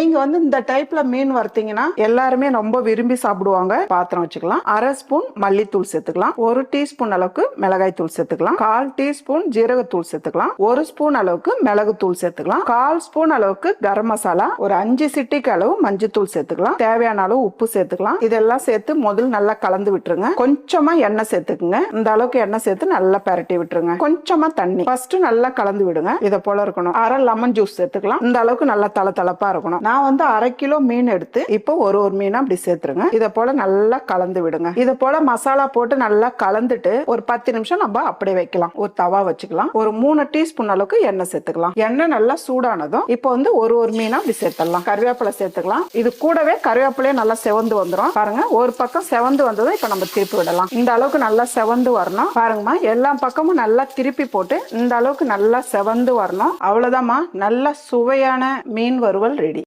நீங்க வந்து இந்த டைப்ல மீன் வறுத்தீங்கன்னா எல்லாருமே ரொம்ப விரும்பி சாப்பிடுவாங்க. பாத்திரம் வச்சுக்கலாம். அரை ஸ்பூன் மல்லித்தூள் சேர்த்துக்கலாம். ஒரு டீஸ்பூன் அளவுக்கு மிளகாய் தூள் சேர்த்துக்கலாம். கால் டீஸ்பூன் ஜீரகத்தூள் சேர்த்துக்கலாம். ஒரு ஸ்பூன் அளவுக்கு மிளகு தூள் சேர்த்துக்கலாம். கால் ஸ்பூன் அளவுக்கு கரம் மசாலா ஒரு அஞ்சு சிட்டிக்கு அளவு மஞ்சத்தூள் சேர்த்துக்கலாம். தேவையான அளவு உப்பு சேர்த்துக்கலாம். இதெல்லாம் சேர்த்து முதல் நல்லா கலந்து விட்டுருங்க. கொஞ்சமா எண்ணெய் சேர்த்துக்குங்க. இந்த அளவுக்கு எண்ணெய் சேர்த்து நல்லா பரட்டி விட்டுருங்க. கொஞ்சமா தண்ணி. ஃபர்ஸ்ட் நல்லா கலந்து விடுங்க. இதை போல இருக்கணும். அரை லெமன் ஜூஸ் சேர்த்துக்கலாம். இந்த அளவுக்கு நல்லா தள தளப்பா இருக்கணும். நான் வந்து அரை கிலோ மீன் எடுத்து இப்போ ஒரு ஒரு மீனா அப்படி சேர்த்துருங்க. இதை போல நல்லா கலந்து விடுங்க. இதை போல மசாலா போட்டு நல்லா கலந்துட்டு ஒரு பத்து நிமிஷம் நம்ம அப்படியே வைக்கலாம். ஒரு தவா வச்சுக்கலாம். ஒரு மூணு டீஸ்பூன் அளவுக்கு எண்ணெய் சேர்த்துக்கலாம். எண்ணெய் நல்லா சூடானதும் இப்போ வந்து ஒரு ஒரு மீனா அப்படி சேர்த்துடலாம். கருவேப்பிலை சேர்த்துக்கலாம். இது கூடவே கருவேப்பிலையே நல்லா செவந்து வந்துடும் பாருங்க ஒரு பக்கம் செவந்து வந்ததும் இப்போ நம்ம திருப்பி விடலாம். இந்த அளவுக்கு நல்லா செவந்து வரணும். பாருங்கம்மா எல்லா பக்கமும் நல்லா திருப்பி போட்டு இந்த அளவுக்கு நல்லா செவந்து வரணும். அவ்வளோதாம்மா நல்ல சுவையான மீன் வறுவல் ரெடி.